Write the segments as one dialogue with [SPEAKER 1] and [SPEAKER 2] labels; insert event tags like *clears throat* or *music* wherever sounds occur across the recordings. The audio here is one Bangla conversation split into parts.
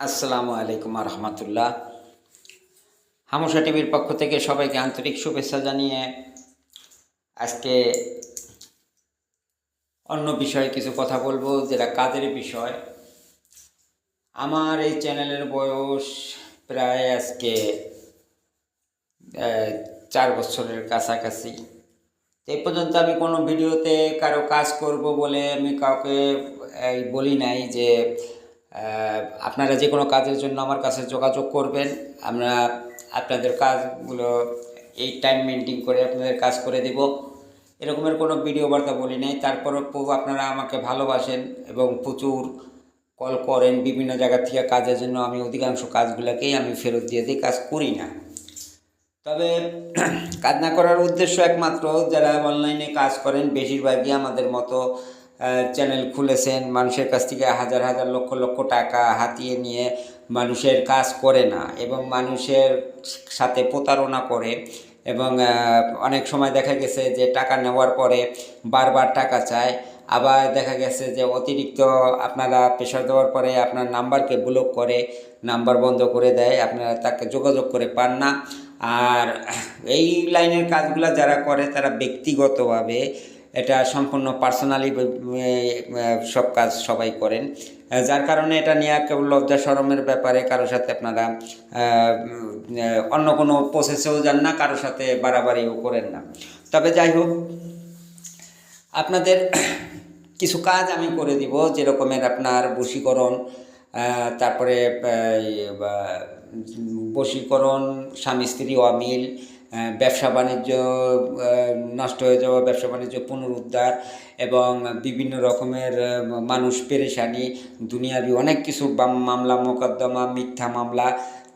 [SPEAKER 1] আসসালামু আলাইকুম রহমতুল্লাহ। হামুশা টিভির পক্ষ থেকে সবাইকে আন্তরিক শুভেচ্ছা জানিয়ে আজকে অন্য বিষয়ে কিছু কথা বলব যেটা কাজের বিষয়। আমার এই চ্যানেলের বয়স প্রায় আজকে চার বছরের কাছাকাছি। এই পর্যন্ত আমি কোনো ভিডিওতে কারও কাজ করব বলে আমি কাউকে বলি নাই যে আপনারা যে কোনো কাজের জন্য আমার কাছে যোগাযোগ করবেন। আমরা আপনাদের কাজগুলো এই টাইম মেনটেন করে আপনাদের কাজ করে দেব। এরকমের কোনো ভিডিও বার্তা বলি নাই। তারপরও পো- আপনারা আমাকে ভালোবাসেন এবং প্রচুর কল করেন। বিভিন্ন জায়গা থেকে কাজের জন্য আমি অধিকাংশ কাজগুলোকেই আমি ফেরত দিয়ে দিই, কাজ করি না। তবে *clears throat* কাজ না করার উদ্দেশ্য একমাত্র যারা অনলাইনে কাজ করেন, বেশিরভাগই আমাদের মতো চ্যানেল খুলেছেন, মানুষের কাছ থেকে হাজার হাজার লক্ষ লক্ষ টাকা হাতিয়ে নিয়ে মানুষের কাজ করে না এবং মানুষের সাথে প্রতারণা করে এবং অনেক সময় দেখা গেছে যে টাকা নেওয়ার পরে বারবার টাকা চায়। আবার দেখা গেছে যে অতিরিক্ত আপনারা প্রেশার দেওয়ার পরে আপনার নাম্বারকে ব্লক করে, নাম্বার বন্ধ করে দেয়, আপনারা তাকে যোগাযোগ করে পান না। আর এই লাইনের কাজগুলো যারা করে, তারা ব্যক্তিগতভাবে এটা সম্পূর্ণ পার্সোনালি সব কাজ সবাই করেন। যার কারণে এটা নিয়ে কেবল লজ্জা সরমের ব্যাপারে কারোর সাথে আপনারা অন্য কোনো প্রসেসেও যান না, কারোর সাথে বাড়াবাড়িও করেন না। তবে যাই হোক, আপনাদের কিছু কাজ আমি করে দিব, যেরকমের আপনার বশীকরণ তারপরে বশীকরণ স্বামী স্ত্রী অমিল ব্যবসা বাণিজ্য নষ্ট হয়ে যাওয়া, ব্যবসা বাণিজ্য পুনরুদ্ধার এবং বিভিন্ন রকমের মানুষ পেরেশানি, দুনিয়াবি অনেক কিছু মামলা, মোকদ্দমা, মিথ্যা মামলা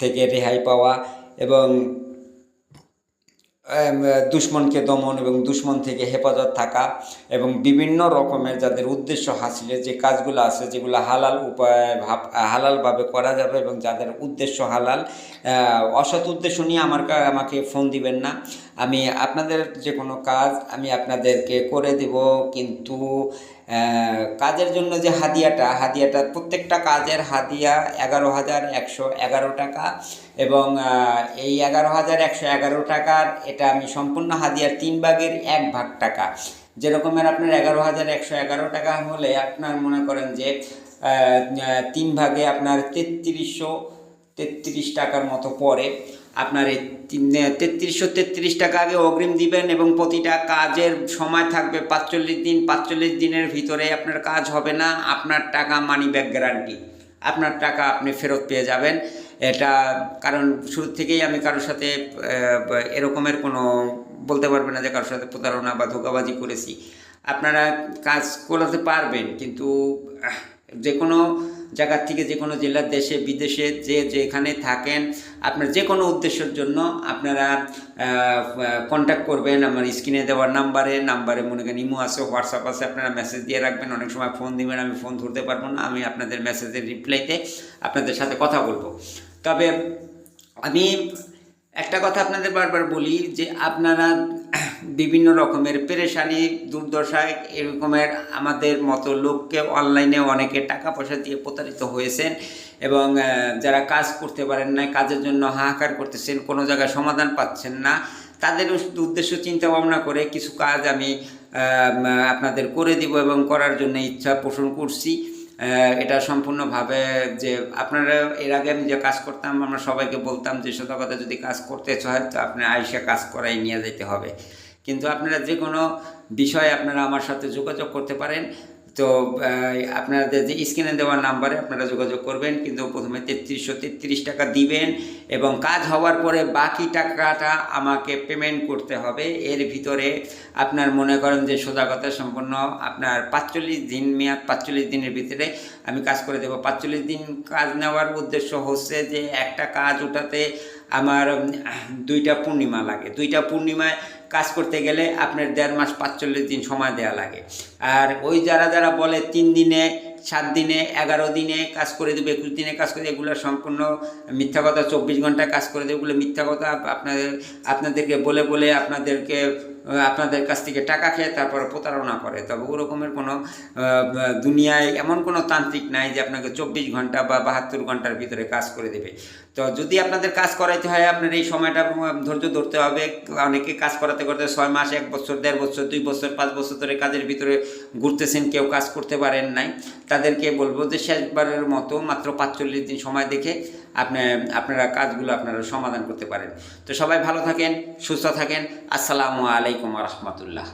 [SPEAKER 1] থেকে রেহাই পাওয়া এবং দুশ্মনকে দমন এবং দুশ্মন থেকে হেফাজত থাকা এবং বিভিন্ন রকমের যাদের উদ্দেশ্য হাসিলে যে কাজগুলো আছে, যেগুলো হালাল উপায় ভাব, হালালভাবে করা যাবে এবং যাদের উদ্দেশ্য হালাল অসৎ উদ্দেশ্য নিয়ে আমার আমাকে ফোন দিবেন না। আমি আপনাদের যে কোনো কাজ আমি আপনাদেরকে করে দেব, কিন্তু কাজের জন্য যে হাদিয়াটা হাদিয়াটা প্রত্যেকটা কাজের হাদিয়া এগারো হাজার একশো এগারো টাকা এবং এই এগারো হাজার একশো এগারো টাকার এটা আমি সম্পূর্ণ হাদিয়ার তিন ভাগের এক ভাগ টাকা। যেরকমের আপনার এগারো হাজার একশো এগারো টাকা হলে আপনার মনে করেন যে তিন ভাগে আপনার তেত্রিশশো তেত্রিশ টাকার মতো পড়ে। আপনার এই তেত্রিশশো তেত্রিশ টাকা আগে অগ্রিম দিবেন এবং প্রতিটা কাজের সময় থাকবে পাঁচচল্লিশ দিন। পাঁচচল্লিশ দিনের ভিতরে আপনার কাজ হবে না, আপনার টাকা মানি ব্যাক গ্যারান্টি আপনার টাকা আপনি ফেরত পেয়ে যাবেন। এটা কারণ শুরু থেকেই আমি কারোর সাথে এরকমের কোনো বলতে পারবেন না যে কারোর সাথে প্রতারণা বা ধোকাবাজি করেছি। আপনারা কাজ করাতে পারবেন, কিন্তু যে কোনো জায়গার থেকে যে কোনো জেলার দেশে, বিদেশে যে যেখানে থাকেন, আপনার যে কোনো উদ্দেশ্যের জন্য আপনারা কন্ট্যাক্ট করবেন। আমার স্ক্রিনে দেওয়ার নাম্বারে নাম্বারে মনে করেন ইমো আছে হোয়াটসঅ্যাপ আছে, আপনারা মেসেজ দিয়ে রাখবেন। অনেক সময় ফোন দিবেন, আমি ফোন ধরতে পারব না। আমি আপনাদের মেসেজের রিপ্লাইতে আপনাদের সাথে কথা বলব। তবে আমি একটা কথা আপনাদের বারবার বলি যে আপনারা বিভিন্ন রকমের পেরেশানি দুর্দশায় এরকমের আমাদের মতো লোককে অনলাইনে অনেকে টাকা পয়সা দিয়ে প্রতারিত হয়েছেন এবং যারা কাজ করতে পারেন না কাজের জন্য হাহাকার করতেছেন, কোনো জায়গায় সমাধান পাচ্ছেন না, তাদের উদ্দেশ্য চিন্তা ভাবনা করে কিছু কাজ আমি আপনাদের করে দিব এবং করার জন্য ইচ্ছা পোষণ করছি। এটা সম্পূর্ণভাবে যে আপনারা এর আগে আমি যে কাজ করতাম, আমরা সবাইকে বলতাম যে সতর্কতা যদি কাজ করতে চায় তো আপনার আইসে কাজ করাই নিয়ে যেতে হবে। কিন্তু আপনারা যে কোনো বিষয়ে আপনারা আমার সাথে যোগাযোগ করতে পারেন। তো আপনাদের যে স্ক্রিনে দেওয়া নাম্বারে আপনারা যোগাযোগ করবেন, কিন্তু প্রথমে তেত্রিশশো তেত্রিশ টাকা দিবেন এবং কাজ হওয়ার পরে বাকি টাকাটা আমাকে পেমেন্ট করতে হবে। এর ভিতরে আপনার মনে করেন যে সোজা সম্পন্ন আপনার পাঁচচল্লিশ দিন মেয়াদ, পাঁচচল্লিশ দিনের ভিতরে আমি কাজ করে দেবো। পাঁচচল্লিশ দিন কাজ নেওয়ার উদ্দেশ্য হচ্ছে যে একটা কাজ ওঠাতে আমার দুইটা পূর্ণিমা লাগে। দুইটা পূর্ণিমায় কাজ করতে গেলে আপনার দেড় মাস পাঁচচল্লিশ দিন সময় দেওয়া লাগে। আর ওই যারা যারা বলে তিন দিনে, সাত দিনে, এগারো দিনে কাজ করে দেবে, একুশ দিনে কাজ করে এগুলো সম্পূর্ণ মিথ্যা কথা, চব্বিশ ঘন্টায় কাজ করে দেবে, এগুলো মিথ্যা কথা আপনাদের, আপনাদেরকে বলে বলে আপনাদেরকে আপনাদের কাছ থেকে টাকা খেয়ে তারপরে প্রতারণা করে। তবে ওরকমের কোনো দুনিয়ায় এমন কোনো তান্ত্রিক নাই যে আপনাকে চব্বিশ ঘণ্টা বা বাহাত্তর ঘণ্টার ভিতরে কাজ করে দেবে। তো যদি আপনাদের কাজ করাইতে হয়, আপনার এই সময়টা ধৈর্য ধরতে হবে। অনেকে কাজ করাতে করতে ছয় মাস, এক বছর, দেড় বছর, দুই বছর, পাঁচ বছর ধরে কাজের ভিতরে ঘুরতেছেন, কেউ কাজ করতে পারেন নাই। তাদেরকে বলব যে, শেষবারের মতো মাত্র পাঁচচল্লিশ দিন সময় দেখে আপনি, আপনারা কাজগুলো আপনারা সমাধান করতে পারেন। তো সবাই ভালো থাকেন, সুস্থ থাকেন। আসসালামু আলাইকুম রহমতুল্লাহ।